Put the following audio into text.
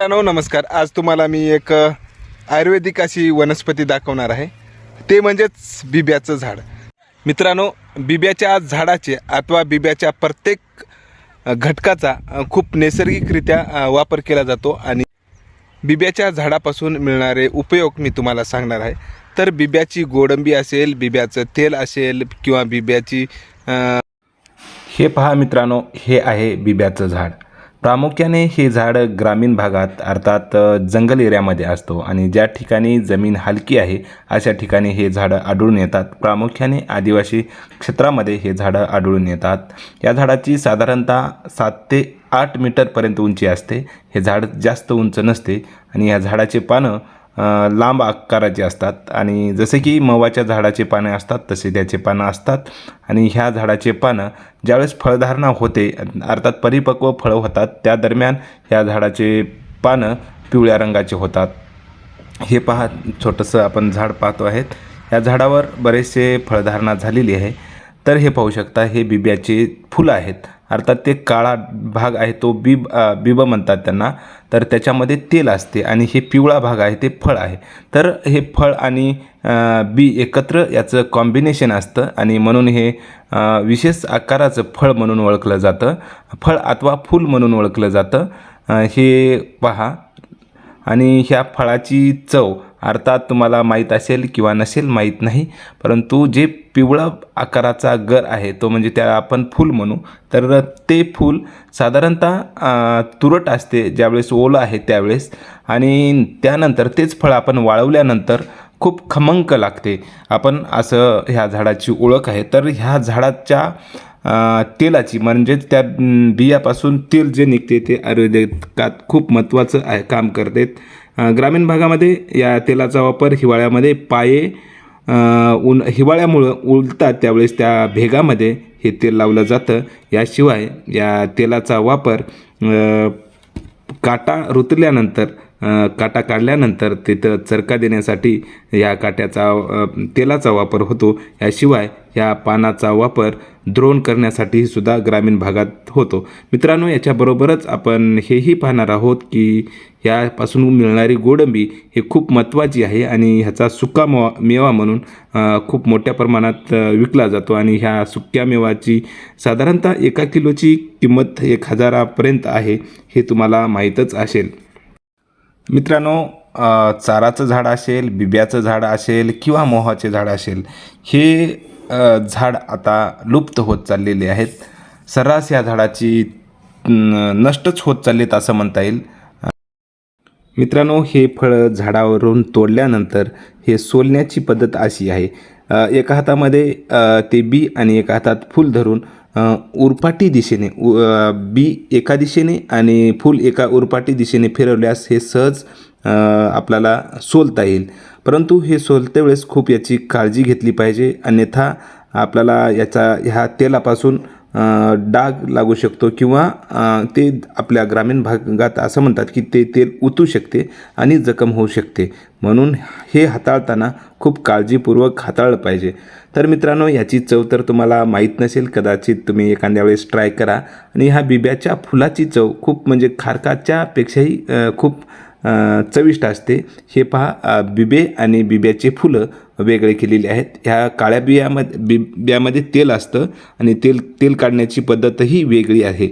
मित्रांनो नमस्कार. आज तुम्हाला मी एक आयुर्वेदिक अशी वनस्पती दाखवणार आहे. ते म्हणजेच बिब्याचं झाड. मित्रांनो बिब्याच्या झाडाचे अथवा बिब्याच्या प्रत्येक घटकाचा खूप नैसर्गिकरित्या वापर केला जातो आणि बिब्याच्या झाडापासून मिळणारे उपयोग मी तुम्हाला सांगणार आहे. तर बिब्याची गोडंबी असेल बिब्याचं तेल असेल किंवा बिब्याची हे पहा मित्रांनो हे आहे बिब्याचं झाड. प्रामुख्याने हे झाड ग्रामीण भागात अर्थात जंगल एरियामध्ये असतो आणि ज्या ठिकाणी जमीन हलकी आहे अशा ठिकाणी हे झाडं आढळून येतात. प्रामुख्याने आदिवासी क्षेत्रामध्ये हे झाडं आढळून येतात. या झाडाची साधारणतः सात ते आठ मीटरपर्यंत उंची असते. हे झाड जास्त उंच नसते आणि या झाडाचे पानं लांब आकाराचे असतात. आणि जसे की मवाच्या झाडाचे पानं असतात तसे त्याचे पानं असतात. आणि ह्या झाडाचे पानं ज्यावेळेस फळधारणा होते अर्थात परिपक्व फळं होतात त्या दरम्यान ह्या झाडाचे पानं पिवळ्या रंगाचे होतात. हे पहा छोटंसं आपण झाड पाहतो आहेत या झाडावर बरेचसे फळधारणा झालेली आहे. तर हे पाहू शकता हे बिब्याचे फुलं आहेत. अर्थात ते काळा भाग आहे तो बिब बिब म्हणतात त्यांना. तर त्याच्यामध्ये तेल असते आणि हे पिवळा भाग आहे ते फळ आहे. तर हे फळ आणि बी एकत्र याचं कॉम्बिनेशन असतं आणि म्हणून हे विशेष आकाराचं फळ म्हणून ओळखलं जातं. फळ अथवा फूल म्हणून ओळखलं जातं. हे पहा. आणि ह्या फळाची चव अर्थात तुम्हाला माहीत असेल किंवा नसेल माहीत नाही परंतु जे पिवळा आकाराचा गर आहे तो म्हणजे त्याला आपण फूल म्हणू. तर ते फूल साधारणतः तुरट असते ज्यावेळेस ओलं आहे त्यावेळेस. आणि त्यानंतर तेच फळ आपण वाळवल्यानंतर खूप खमंक लागते. आपण असं ह्या झाडाची ओळख आहे. तर ह्या झाडाच्या तेलाची म्हणजेच त्या बियापासून तेल जे निघते ते आयुर्वेदिकात खूप महत्त्वाचं आहे काम करते. ग्रामीण भागामध्ये या तेलाचा वापर हिवाळ्यामध्ये पाये उन हिवाळ्यामुळं उलतात त्यावेळेस त्या भेगामध्ये हे तेल लावलं जातं. याशिवाय या तेलाचा वापर काटा रुतल्यानंतर काटा काढल्यानंतर तिथं चरका देण्यासाठी या काट्याचा तेलाचा वापर होतो. याशिवाय या पानाचा वापर द्रोण करण्यासाठी सुद्धा ग्रामीण भागात होतो. मित्रांनो याच्याबरोबरच आपण हेही पाहणार आहोत की यापासून मिळणारी गोडंबी हे खूप महत्त्वाची आहे आणि ह्याचा सुका मो मेवा म्हणून खूप मोठ्या प्रमाणात विकला जातो आणि ह्या सुक्या मेवाची साधारणतः एका किलोची किंमत एक हजारापर्यंत आहे हे तुम्हाला माहीतच असेल. मित्रांनो चाराचं झाड असेल बिब्याचं झाड असेल किंवा मोहाचे झाड असेल हे झाड आता लुप्त होत चाललेले आहेत. सर्रास या झाडाची नष्टच होत चाललेत असं म्हणता येईल. मित्रांनो हे फळं झाडावरून तोडल्यानंतर हे सोलण्याची पद्धत अशी आहे. एका हातामध्ये ते बी आणि एका हातात फूल धरून उरपाटी दिशेने उ बी एका दिशेने आणि फूल एका उरपाटी दिशेने फिरवल्यास हे सहज आपल्याला सोलता येईल. परंतु हे सोलते वेळेस खूप याची काळजी घेतली पाहिजे. अन्यथा आपल्याला याचा ह्या तेलापासून डाग लागू शकतो किंवा ते आपल्या ग्रामीण भागात असं म्हणतात की ते तेल उतू शकते आणि जखम होऊ शकते. म्हणून हे हाताळताना खूप काळजीपूर्वक हाताळलं पाहिजे. तर मित्रांनो याची चव तर तुम्हाला माहीत नसेल कदाचित तुम्ही एखाद्या वेळेस ट्राय करा. आणि ह्या बिब्याच्या फुलाची चव खूप म्हणजे खारकाच्यापेक्षाही खूप चविष्ट असते. हे पहा बिबे आणि बिब्याचे फुलं वेगळे केलेले आहेत. ह्या काळ्या बियामध्ये बिब्यामध्ये तेल असतं आणि तेल तेल काढण्याची पद्धतही वेगळी आहे.